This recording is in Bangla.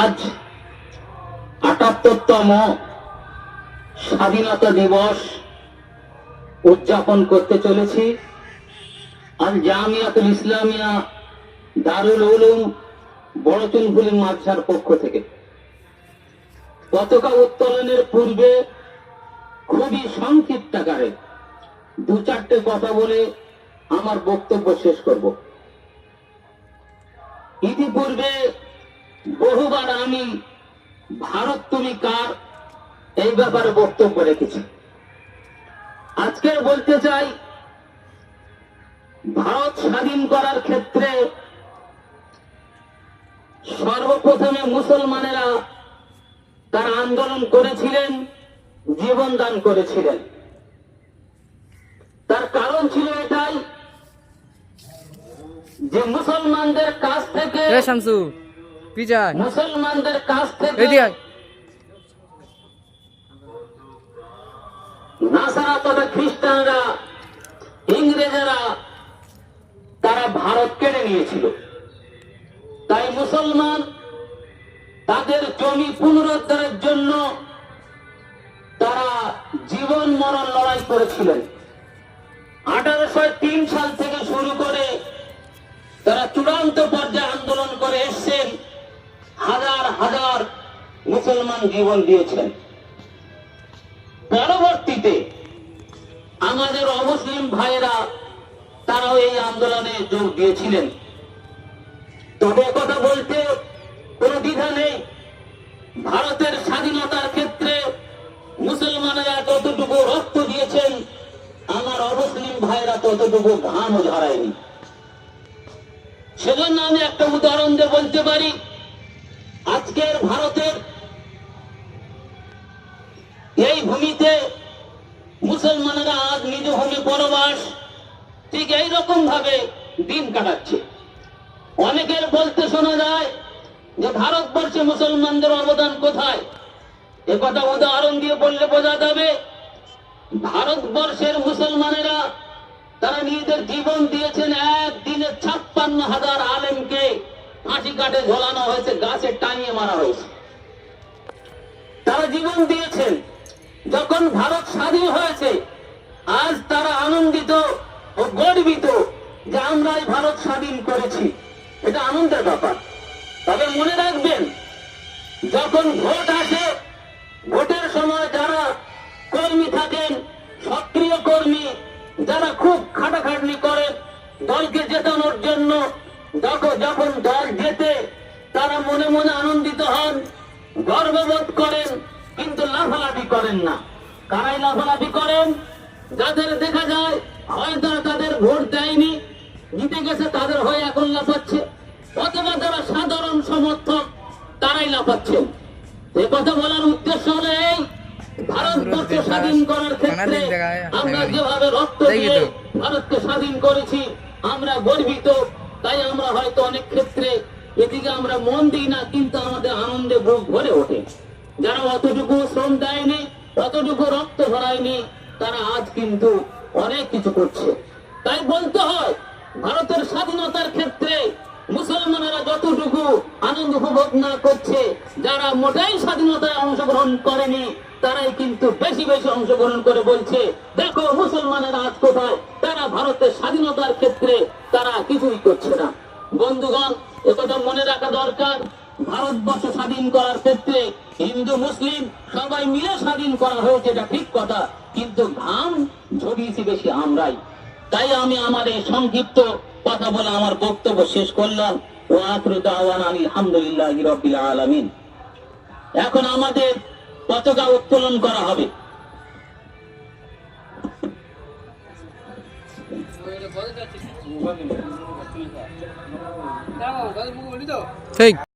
আজ আটাত্তরতম স্বাধীনতা দিবস উদযাপন করতে চলেছি। আল জামিয়াতুল ইসলামিয়া দারুল উলুম বড়চুনফুলি মাদ্রাসার পক্ষ থেকে। পতাকা উত্তোলনের পূর্বে খুবই সংক্ষিপ্ত আকারে দু চারটে কথা বলে আমার বক্তব্য শেষ করব। ইতিপূর্বে বহুবার আমি, ভারত, তুমি কার? এই ব্যাপারে বক্তব্য রেখেছি। আজকে বলতে চাই, ভারত স্বাধীন করার ক্ষেত্রে সর্বপ্রথমে মুসলমানেরা তারা আন্দোলন করেছিলেন, জীবন দান করেছিলেন। তার কারণ ছিল এটাই যে মুসলমানদের কাছ থেকে শামসু পিজায় মুসলমানদের কাছ থেকে নাসারা তথা খ্রিস্টানরা ইংরেজেরা তারা ভারত কেড়ে নিয়েছিল। তাই মুসলমান তাদের জমি পুনরুদ্ধারের জন্য তারা জীবন মরণ লড়াই করেছিলেন। হাজার মুসলমান জীবন দিয়েছেন পরবর্তীতে আমাদের অমুসলিম ভাইয়েরা তারাও এই আন্দোলনে যোগ দিয়েছিলেন। তবে কথা বলতে কোনো দ্বিধা নেই। ভারতের স্বাধীনতার ক্ষেত্রে মুসলমানেরা যতটুকু রক্ত দিয়েছেন, আমার অমুসলিম ভাইয়েরা ততটুকু ঘামও ঝরায়নি। সেজন্য আমি একটা উদাহরণ দিয়ে বলতে পারি। আজকের ভারতের এই ভূমিতে মুসলমানেরা আজ নিজ ভূমি পরবাস ঠিক এইরকম ভাবে দিন কাটাচ্ছে। অনেকের বলতে শোনা যায় যে ভারতবর্ষে মুসলমানদের অবদান কোথায়? এ কথা উদাহরণ দিয়ে বললে বোঝা যাবে, ভারতবর্ষের মুসলমানেরা তারা নিজেদের জীবন দিয়েছেন একদিনে ছাপ্পান্ন হাজার আলেমকে। ফাঁসি কাটে ঝোলানো হয়েছে, গাছে টাঙিয়ে মারা হয়েছে। তারা জীবন দিয়েছেন, যখন ভারত স্বাধীন হয়েছে, আজ তারা আনন্দিত ও গর্বিত যে আমরা এই ভারত স্বাধীন করেছি। এটা আনন্দের ব্যাপার। তবে মনে রাখবেন, যখন ভোট আসে, ভোটের সময় যারা কর্মী থাকেন, সক্রিয় কর্মী, যারা খুব খাটাখাটনি করেন, দলকে জেতানোর জন্য যখন যখন দল জেতে তারা মনে মনে আনন্দিত হন গর্ববোধ করেন কিন্তু লাফালাফি করেন না। কারাই লাফালাফি করেন? যাদের দেখা যায় হয়তো তাদের ভোট দেয়নি জিতে গেছে তাদের হয়ে এখন লাফাচ্ছে। অথবা যারা সাধারণ সমর্থক তারাই লাফাচ্ছেন এ কথা বলার উদ্দেশ্য হলো এই ভারতবর্ষ স্বাধীন করার ক্ষেত্রে আমরা যেভাবে রক্ত দিয়ে ভারতকে স্বাধীন করেছি আমরা গর্বিত। তাই আমরা হয়তো অনেক ক্ষেত্রে এদিকে আমরা মন দিই না, কিন্তু আমাদের আনন্দে বুক ভরে ওঠে। যারা অতটুকু শ্রম দেয়নি, অতটুকু রক্ত ভরায়নি, তারা আজ কিন্তু অনেক কিছু করছে। তাই বলতে হয়, ভারতের স্বাধীনতার ক্ষেত্রে মুসলমানেরা যতটুকু আনন্দ উপভোগ না করছে, যারা মোটাই স্বাধীনতায় অংশগ্রহণ করেনি তারাই কিন্তু বেশি বেশি অংশগ্রহণ করে বলছে, দেখো মুসলমানেরা আজ কোথায়? তারা ভারতের স্বাধীনতার ক্ষেত্রে তারা কিছুই করছে না। বন্ধুগণ একথা মনে রাখা দরকার, ভারতবর্ষ স্বাধীন করার ক্ষেত্রে হিন্দু, মুসলিম সবাই মিলে স্বাধীন করা হয়েছে, এটা ঠিক কথা, কিন্তু ঘাম ঝরিয়েছি বেশি আমরাই। তাই আমি আমার এই সংক্ষিপ্ত কথা বলে আমার বক্তব্য শেষ করলাম। ও আখরু দাওয়ান আলহামদুলিল্লাহ রবিল আলমিন। এখন আমাদের পতাকা উত্তোলন করা হবে। ঠিক।